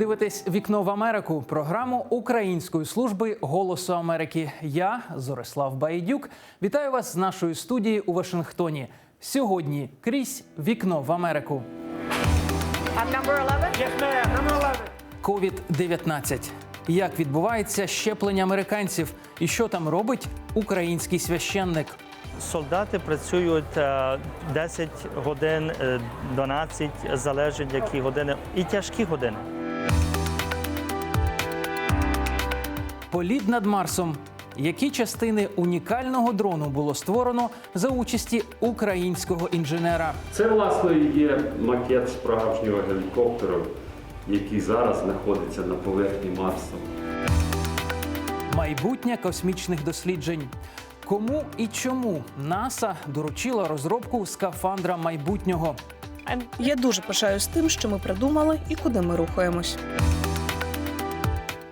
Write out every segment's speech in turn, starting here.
дивитесь вікно в Америку, програму Української служби Голосу Америки. Я Зорислав Байдюк. Вітаю вас з нашої студії у Вашингтоні. Сьогодні крізь вікно в Америку. I'm number 11. Yes, ma'am. Number 11. COVID-19. Як відбувається щеплення американців і що там робить український священник? Солдати працюють е, 10 годин, е, 12, залежить які години, і тяжкі години. Політ над Марсом. Які частини унікального дрону було створено за участі українського інженера? Це власне є макет справжнього гелікоптера, який зараз знаходиться на поверхні Марсу. Майбутнє космічних досліджень. Кому і чому НАСА доручила розробку скафандра майбутнього? Я дуже пишаюсь тим, що ми придумали і куди ми рухаємось.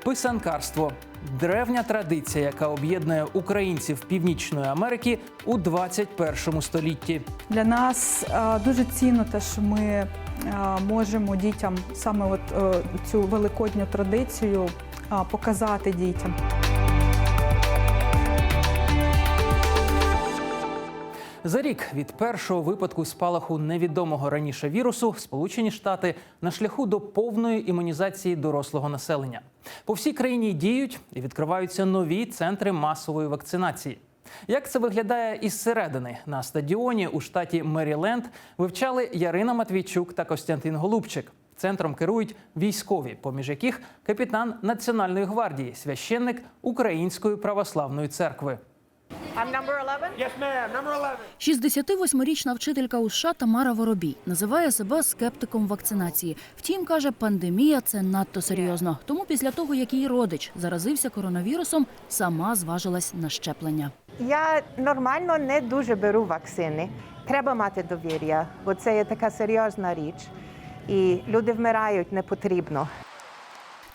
Писанкарство древня традиція, яка об'єднує українців Північної Америки у 21 столітті. Для нас е, дуже цінно те, що ми е, можемо дітям саме от е, цю великодню традицію показати дітям. За рік від першого випадку спалаху невідомого раніше вірусу Сполучені Штати на шляху до повної імунізації дорослого населення. По всій країні діють і відкриваються нові центри масової вакцинації. Як це виглядає із середини на стадіоні у штаті Меріленд вивчали Ярина Матвійчук та Костянтин Голубчик. Центром керують військові, поміж яких капітан Національної гвардії, священник Української православної церкви. I'm number 11. Yes, ma'am. Number 11. 68-річна вчителька у США Тамара Воробій називає себе скептиком вакцинації. Втім, каже, пандемія це надто серйозно. Тому після того, як її родич заразився коронавірусом, сама зважилась на щеплення. Я нормально не дуже беру вакцини. Треба мати довір'я, бо це є така серйозна річ. І люди вмирають не потрібно.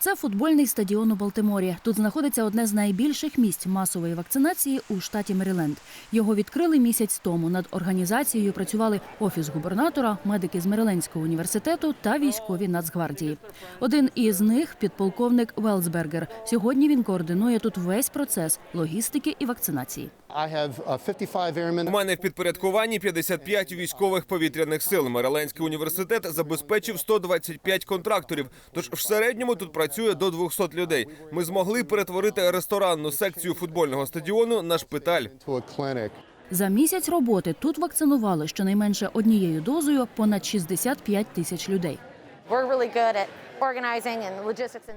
Це футбольний стадіон у Балтиморі. Тут знаходиться одне з найбільших місць масової вакцинації у штаті Меріленд. Його відкрили місяць тому. Над організацією працювали офіс губернатора, медики з Мерилендського університету та військові Нацгвардії. Один із них підполковник Велсбергер. Сьогодні він координує тут весь процес логістики і вакцинації. Uh, 55 airmen. У мене в підпорядкуванні 55 військових повітряних сил. Мериленський університет забезпечив 125 контракторів. Тож в середньому тут працює до 200 людей. Ми змогли перетворити ресторанну секцію футбольного стадіону на шпиталь. За місяць роботи тут вакцинували щонайменше однією дозою понад 65 тисяч людей.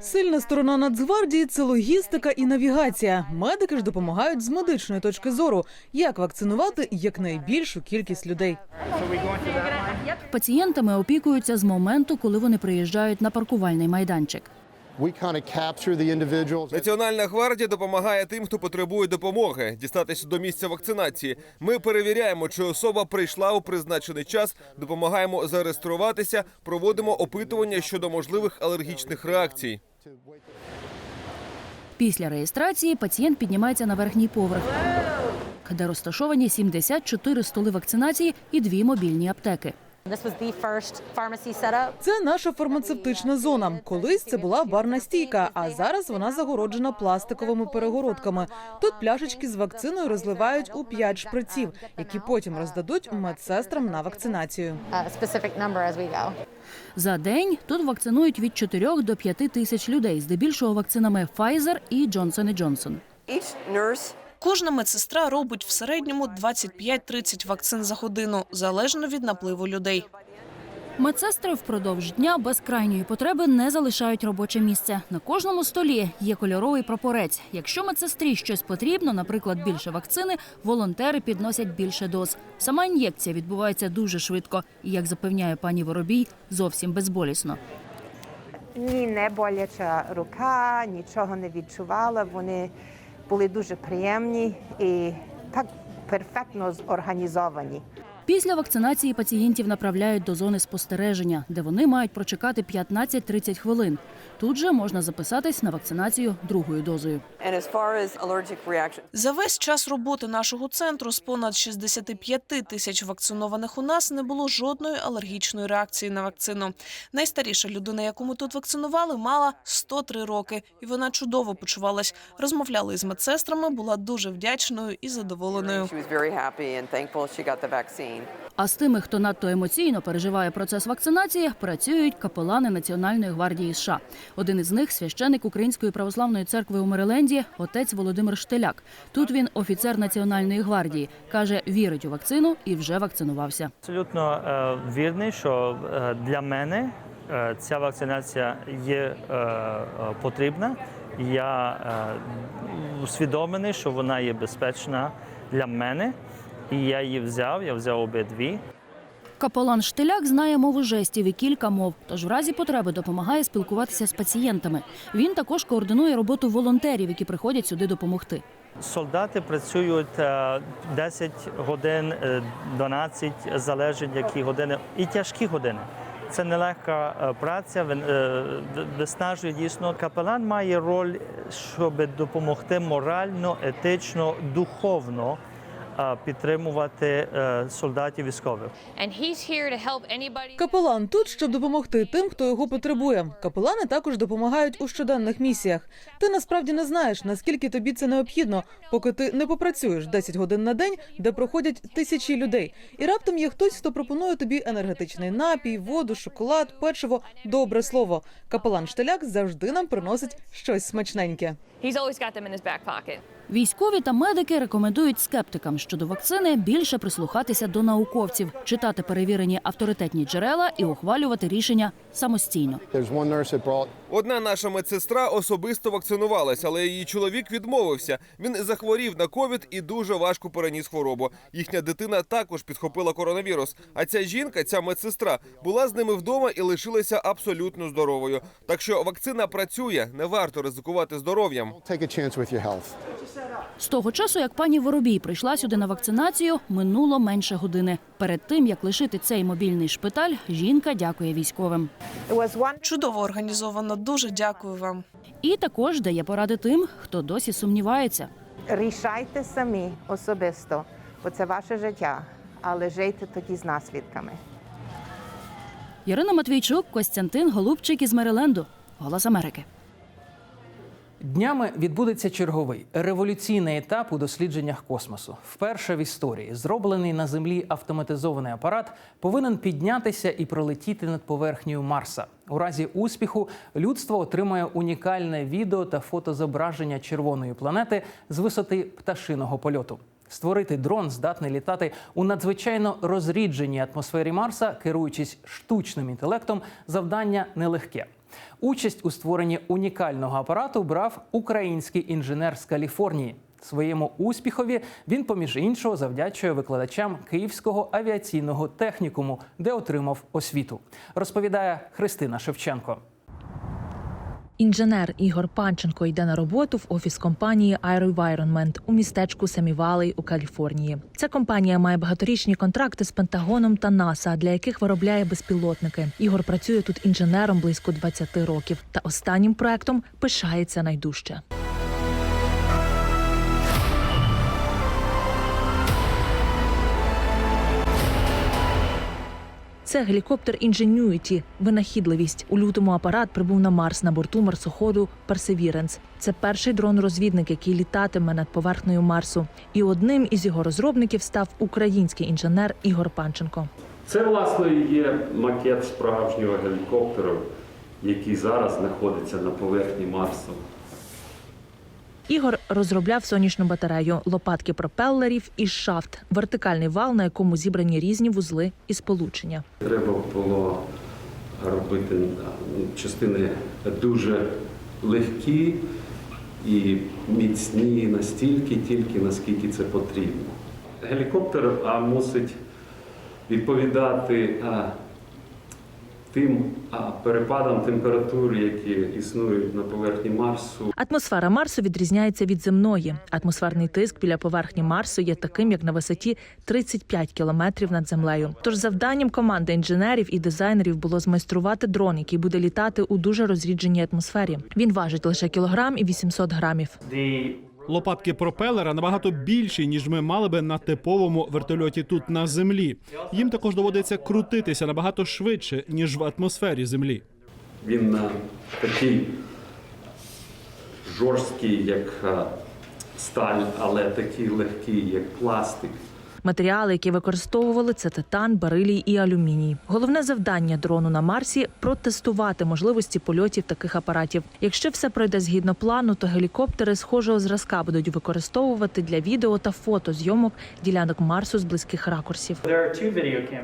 Сильна сторона Нацгвардії це логістика і навігація. Медики ж допомагають з медичної точки зору, як вакцинувати якнайбільшу кількість людей. Пацієнтами опікуються з моменту, коли вони приїжджають на паркувальний майданчик. We kind of capture the individuals. Національна гвардія допомагає тим, хто потребує допомоги, дістатися до місця вакцинації. Ми перевіряємо, чи особа прийшла у призначений час, допомагаємо зареєструватися, проводимо опитування щодо можливих алергічних реакцій. Після реєстрації пацієнт піднімається на верхній поверх, де розташовані 74 столи вакцинації і дві мобільні аптеки. This was the first pharmacy set up. Це наша фармацевтична зона. Колись це була барна стійка, а зараз вона загороджена пластиковими перегородками. Тут пляшечки з вакциною розливають у п'ять шприців, які потім роздадуть медсестрам на вакцинацію. A specific number as we go. За день тут вакцинують від 4 до 5 тисяч людей, здебільшого вакцинами Pfizer і Johnson Johnson. Кожна медсестра робить в середньому 25-30 вакцин за годину, залежно від напливу людей. Медсестри впродовж дня без крайньої потреби не залишають робоче місце. На кожному столі є кольоровий прапорець. Якщо медсестрі щось потрібно, наприклад, більше вакцини, волонтери підносять більше доз. Сама ін'єкція відбувається дуже швидко і, як запевняє пані Воробій, зовсім безболісно. Ні, не боляча рука, нічого не відчувала. Вони були дуже приємні і так перфектно зорганізовані. Після вакцинації пацієнтів направляють до зони спостереження, де вони мають прочекати 15-30 хвилин. Тут же можна записатись на вакцинацію другою дозою. За весь час роботи нашого центру з понад 65 тисяч вакцинованих у нас не було жодної алергічної реакції на вакцину. Найстаріша людина, яку ми тут вакцинували, мала 103 роки, і вона чудово почувалась. Розмовляли із медсестрами, була дуже вдячною і задоволеною. А з тими, хто надто емоційно переживає процес вакцинації, працюють капелани Національної гвардії США. Один із них священик Української православної церкви у Мериленді, отець Володимир Штеляк. Тут він офіцер Національної гвардії. каже, вірить у вакцину і вже вакцинувався. Абсолютно е, вірний, що е, для мене е, ця вакцинація є потрібна. Я усвідомлений, що вона є безпечна для мене, і я її взяв. Я взяв обидві. Капелан Штеляк знає мову жестів і кілька мов, тож в разі потреби допомагає спілкуватися з пацієнтами. Він також координує роботу волонтерів, які приходять сюди допомогти. Солдати працюють е, 10 годин, е, 12, залежить які години, і тяжкі години. Це нелегка е, праця, е, виснажує дійсно. Капелан має роль, щоб допомогти морально, етично, духовно е, підтримувати е, солдатів військових. Капелан тут, щоб допомогти тим, хто його потребує. Капелани також допомагають у щоденних місіях. Ти насправді не знаєш, наскільки тобі це необхідно, поки ти не попрацюєш 10 годин на день, де проходять тисячі людей. І раптом є хтось, хто пропонує тобі енергетичний напій, воду, шоколад, печиво, добре слово. Капелан Штеляк завжди нам приносить щось смачненьке. Військові та медики рекомендують скептикам щодо вакцини більше прислухатися до науковців, читати перевірені авторитетні джерела і ухвалювати рішення самостійно. Одна наша медсестра особисто вакцинувалась, але її чоловік відмовився. Він захворів на ковід і дуже важко переніс хворобу. Їхня дитина також підхопила коронавірус. А ця жінка, ця медсестра, була з ними вдома і лишилася абсолютно здоровою. Так що вакцина працює, не варто ризикувати здоров'ям. З того часу, як пані Воробій прийшла сюди на вакцинацію, минуло менше години. Перед тим як лишити цей мобільний шпиталь, жінка дякує військовим. Чудово організовано. Дуже дякую вам. І також дає поради тим, хто досі сумнівається. рішайте самі особисто, бо це ваше життя, але жийте тоді з наслідками. Ярина Матвійчук, Костянтин Голубчик із Мериленду. Голос Америки. Днями відбудеться черговий революційний етап у дослідженнях космосу. Вперше в історії зроблений на землі автоматизований апарат повинен піднятися і пролетіти над поверхнею Марса. У разі успіху людство отримає унікальне відео та фотозображення червоної планети з висоти пташиного польоту. Створити дрон здатний літати у надзвичайно розрідженій атмосфері Марса, керуючись штучним інтелектом, завдання нелегке. Участь у створенні унікального апарату брав український інженер з Каліфорнії. Своєму успіхові він, поміж іншого, завдячує викладачам Київського авіаційного технікуму, де отримав освіту. Розповідає Христина Шевченко. Інженер Ігор Панченко йде на роботу в офіс компанії AeroVironment у містечку Семівалей у Каліфорнії. Ця компанія має багаторічні контракти з Пентагоном та НАСА, для яких виробляє безпілотники. Ігор працює тут інженером близько 20 років, та останнім проектом пишається найдужче. Це гелікоптер Ingenuity, винахідливість. У лютому апарат прибув на Марс на борту марсоходу Perseverance. Це перший дрон-розвідник, який літатиме над поверхнею Марсу. І одним із його розробників став український інженер Ігор Панченко. Це, власне, є макет справжнього гелікоптера, який зараз знаходиться на поверхні Марсу. Ігор розробляв сонячну батарею, лопатки пропелерів і шафт, вертикальний вал, на якому зібрані різні вузли і сполучення. Треба було робити частини дуже легкі і міцні настільки, тільки наскільки це потрібно. Гелікоптер мусить відповідати тим перепадам температур, які існують на поверхні Марсу. Атмосфера Марсу відрізняється від земної. Атмосферний тиск біля поверхні Марсу є таким, як на висоті 35 кілометрів над землею. Тож завданням команди інженерів і дизайнерів було змайструвати дрон, який буде літати у дуже розрідженій атмосфері. Він важить лише кілограм і 800 грамів. Лопатки пропелера набагато більші, ніж ми мали би на типовому вертольоті тут на землі. Їм також доводиться крутитися набагато швидше, ніж в атмосфері землі. Він на такий жорсткий, як сталь, але такий легкий, як пластик. Матеріали, які використовували, це титан, берилій і алюміній. Головне завдання дрону на Марсі протестувати можливості польотів таких апаратів. Якщо все пройде згідно плану, то гелікоптери схожого зразка будуть використовувати для відео та фотозйомок ділянок Марсу з близьких ракурсів.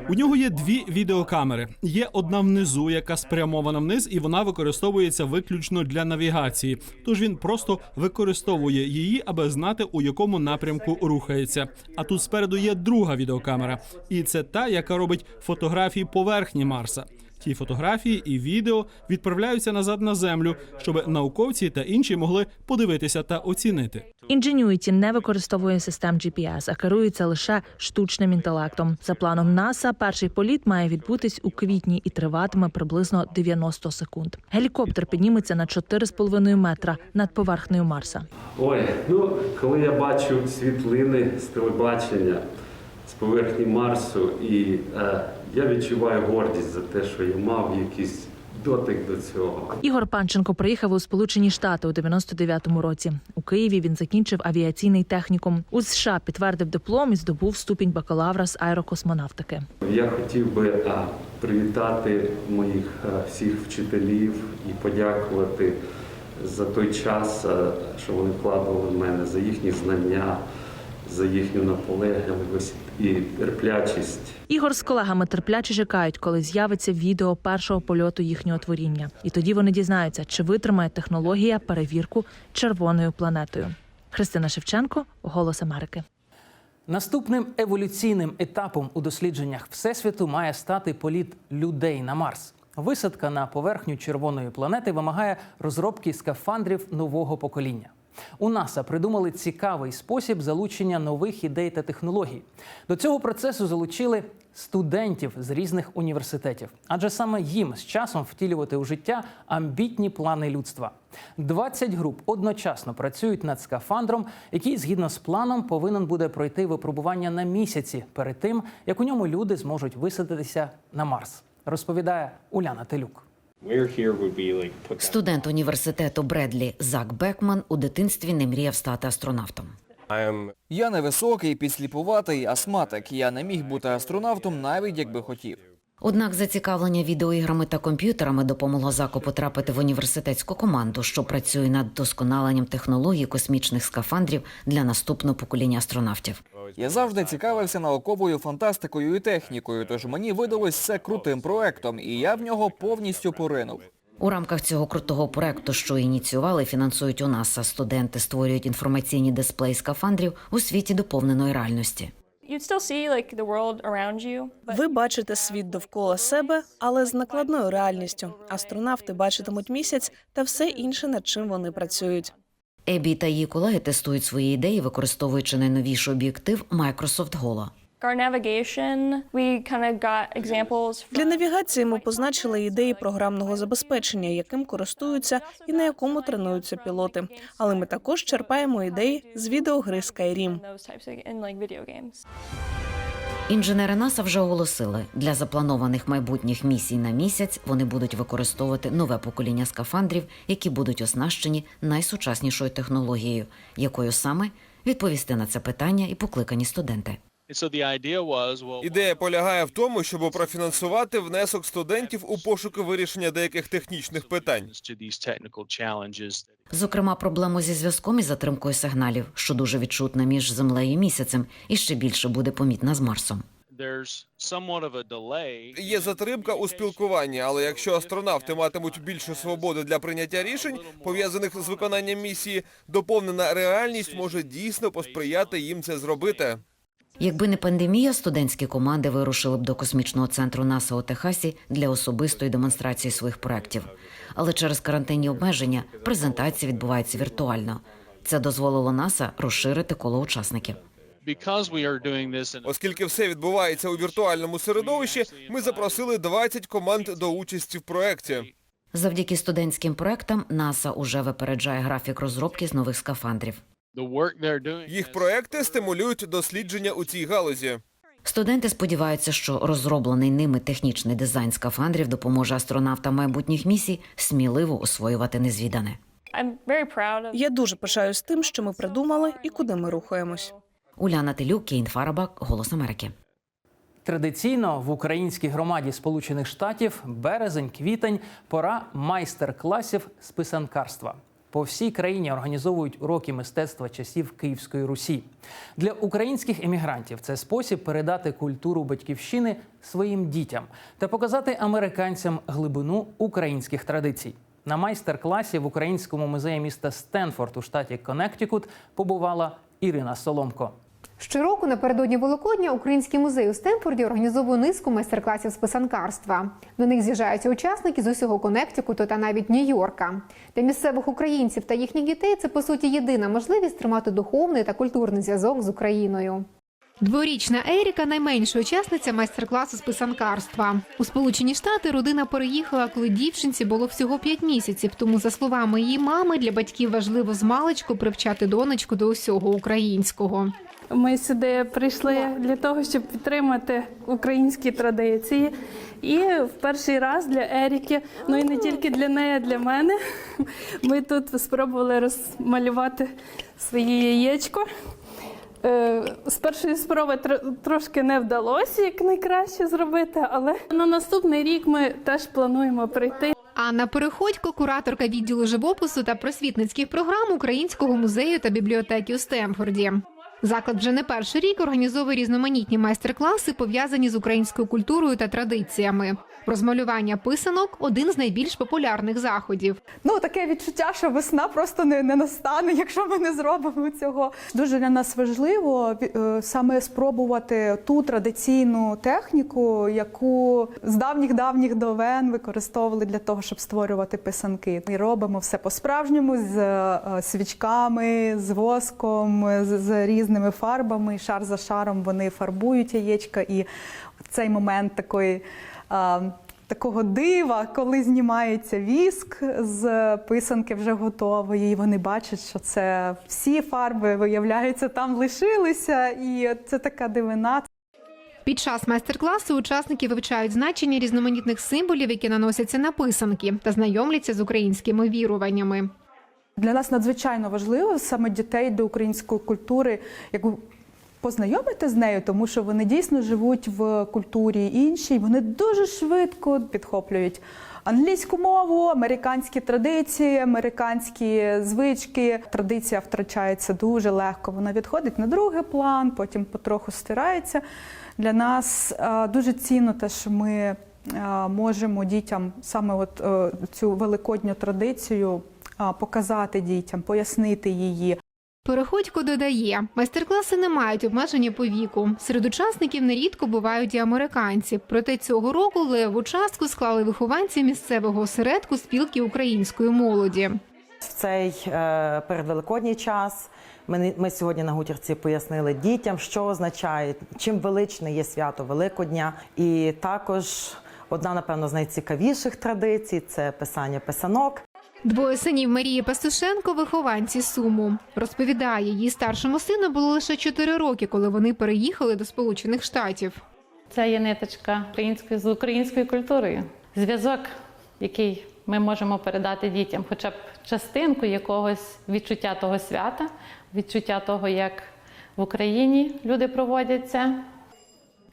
У нього є дві відеокамери. Є одна внизу, яка спрямована вниз, і вона використовується виключно для навігації. Тож він просто використовує її, аби знати, у якому напрямку рухається. А тут спереду є друга відеокамера, і це та, яка робить фотографії поверхні Марса. Ті фотографії і відео відправляються назад на землю, щоб науковці та інші могли подивитися та оцінити. Ingenuity не використовує систем GPS, а керується лише штучним інтелектом. За планом НАСА, перший політ має відбутись у квітні і триватиме приблизно 90 секунд. Гелікоптер підніметься на 4,5 метра над поверхнею Марса. Ой, ну коли я бачу світлини з телебачення з поверхні Марсу, і е, я відчуваю гордість за те, що я мав якийсь дотик до цього. Ігор Панченко приїхав у Сполучені Штати у 99-му році. У Києві він закінчив авіаційний технікум. У США підтвердив диплом і здобув ступінь бакалавра з аерокосмонавтики. Я хотів би а, привітати моїх а, всіх вчителів і подякувати за той час, а, що вони вкладували в мене, за їхні знання, за їхню наполегливість і терплячість. Ігор з колегами терпляче чекають, коли з'явиться відео першого польоту їхнього творіння, і тоді вони дізнаються, чи витримає технологія перевірку червоною планетою. Христина Шевченко, Голос Америки. Наступним еволюційним етапом у дослідженнях всесвіту має стати політ людей на Марс. Висадка на поверхню червоної планети вимагає розробки скафандрів нового покоління. У НАСА придумали цікавий спосіб залучення нових ідей та технологій. До цього процесу залучили студентів з різних університетів, адже саме їм з часом втілювати у життя амбітні плани людства. 20 груп одночасно працюють над скафандром, який згідно з планом повинен буде пройти випробування на місяці перед тим, як у ньому люди зможуть висадитися на Марс. Розповідає Уляна Телюк. Студент університету Бредлі Зак Бекман у дитинстві не мріяв стати астронавтом. Я невисокий, підсліпуватий, астматик. Я не міг бути астронавтом, навіть якби хотів. Однак зацікавлення відеоіграми та комп'ютерами допомогло Заку потрапити в університетську команду, що працює над досконаленням технологій космічних скафандрів для наступного покоління астронавтів. Я завжди цікавився науковою фантастикою і технікою, тож мені видалось це крутим проектом, і я в нього повністю поринув. У рамках цього крутого проекту, що ініціювали, фінансують у НАСА, студенти створюють інформаційні дисплеї скафандрів у світі доповненої реальності. Ви бачите світ довкола себе, але з накладною реальністю. Астронавти бачитимуть місяць та все інше, над чим вони працюють. Ебі та її колеги тестують свої ідеї, використовуючи найновіший об'єктив Microsoft Holo. Для навігації ми позначили ідеї програмного забезпечення, яким користуються і на якому тренуються пілоти. Але ми також черпаємо ідеї з відеогри Skyrim. Інженери НАСА вже оголосили, для запланованих майбутніх місій на місяць вони будуть використовувати нове покоління скафандрів, які будуть оснащені найсучаснішою технологією, якою саме відповісти на це питання і покликані студенти. Ідея полягає в тому, щоб профінансувати внесок студентів у пошуки вирішення деяких технічних питань. Зокрема, проблему зі зв'язком і затримкою сигналів, що дуже відчутна між землею і місяцем, і ще більше буде помітна з Марсом. Є затримка у спілкуванні, але якщо астронавти матимуть більше свободи для прийняття рішень, пов'язаних з виконанням місії, доповнена реальність може дійсно посприяти їм це зробити. Якби не пандемія, студентські команди вирушили б до космічного центру НАСА у Техасі для особистої демонстрації своїх проєктів. Але через карантинні обмеження презентації відбуваються віртуально. Це дозволило НАСА розширити коло учасників. Оскільки все відбувається у віртуальному середовищі, ми запросили 20 команд до участі в проєкті. Завдяки студентським проектам НАСА уже випереджає графік розробки з нових скафандрів. Їх проекти стимулюють дослідження у цій галузі. Студенти сподіваються, що розроблений ними технічний дизайн скафандрів допоможе астронавтам майбутніх місій сміливо освоювати незвідане. Я дуже пишаюсь тим, що ми придумали і куди ми рухаємось. Уляна Телюк, Кейн Фарабак, Голос Америки. Традиційно в українській громаді Сполучених Штатів березень-квітень пора майстер-класів з писанкарства. По всій країні організовують уроки мистецтва часів Київської Русі. Для українських емігрантів це спосіб передати культуру батьківщини своїм дітям та показати американцям глибину українських традицій. На майстер-класі в українському музеї міста Стенфорд у штаті Коннектикут побувала Ірина Соломко. Щороку напередодні Великодня Український музей у Стенфорді організовує низку майстер-класів з писанкарства. До них з'їжджаються учасники з усього Коннектикуту та навіть Нью-Йорка. Для місцевих українців та їхніх дітей це по суті єдина можливість тримати духовний та культурний зв'язок з Україною. Дворічна Еріка найменша учасниця майстер-класу з писанкарства. У Сполучені Штати родина переїхала, коли дівчинці було всього 5 місяців. Тому, за словами її мами, для батьків важливо з маличку привчати донечку до усього українського. Ми сюди прийшли для того, щоб підтримати українські традиції. І в перший раз для Еріки, ну і не тільки для неї, а для мене. Ми тут спробували розмалювати своє яєчко. Е, З першої спроби трошки не вдалося як найкраще зробити, але на наступний рік ми теж плануємо прийти. Анна Переходько, кураторка відділу живопису та просвітницьких програм Українського музею та бібліотеки у Стемфорді. Заклад вже не перший рік організовує різноманітні майстер-класи, пов'язані з українською культурою та традиціями. Розмалювання писанок один з найбільш популярних заходів. Ну таке відчуття, що весна просто не, не настане, якщо ми не зробимо цього. Дуже для нас важливо е, саме спробувати ту традиційну техніку, яку з давніх давніх довен використовували для того, щоб створювати писанки. І робимо все по-справжньому з е, свічками, з воском, з, з різними фарбами. Шар за шаром вони фарбують яєчка, і цей момент такої. Такого дива, коли знімається віск з писанки вже готової, і вони бачать, що це всі фарби виявляються там лишилися, і це така дивина. Під час майстер-класу учасники вивчають значення різноманітних символів, які наносяться на писанки, та знайомляться з українськими віруваннями. Для нас надзвичайно важливо саме дітей до української культури, яку познайомити з нею, тому що вони дійсно живуть в культурі іншій. Вони дуже швидко підхоплюють англійську мову, американські традиції, американські звички. Традиція втрачається дуже легко. Вона відходить на другий план, потім потроху стирається. Для нас е, дуже цінно те, що ми е, можемо дітям саме от е, цю великодню традицію показати дітям, пояснити її. Переходько додає, майстер-класи не мають обмеження по віку. Серед учасників нерідко бувають і американці. Проте цього року леву частку склали вихованці місцевого осередку спілки української молоді. В цей е, передвеликодній час ми, не- ми сьогодні на гутірці пояснили дітям, що означає, чим величне є свято Великодня. І також одна, напевно, з найцікавіших традицій це писання писанок. Двоє синів Марії Пастушенко вихованці Суму. Розповідає, її старшому сину було лише 4 роки, коли вони переїхали до Сполучених Штатів. Це є ниточка української з українською культурою. Зв'язок, який ми можемо передати дітям, хоча б частинку якогось відчуття того свята, відчуття того, як в Україні люди проводять це.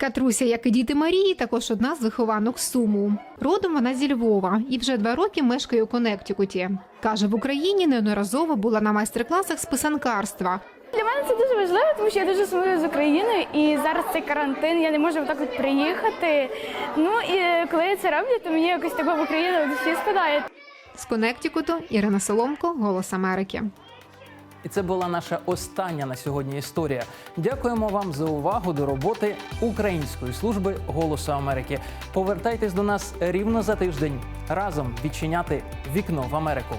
Катруся, як і діти Марії, також одна з вихованок Суму. Родом вона зі Львова і вже два роки мешкає у Коннектикуті. Каже, в Україні неодноразово була на майстер-класах з писанкарства. Для мене це дуже важливо, тому що я дуже сумую з Україною, і зараз цей карантин, я не можу так от приїхати. Ну і коли я це роблю, то мені якось таке в Україну в душі. З Коннектикуту Ірина Соломко, Голос Америки. І це була наша остання на сьогодні історія. Дякуємо вам за увагу до роботи Української служби голосу Америки. Повертайтесь до нас рівно за тиждень. Разом відчиняти вікно в Америку.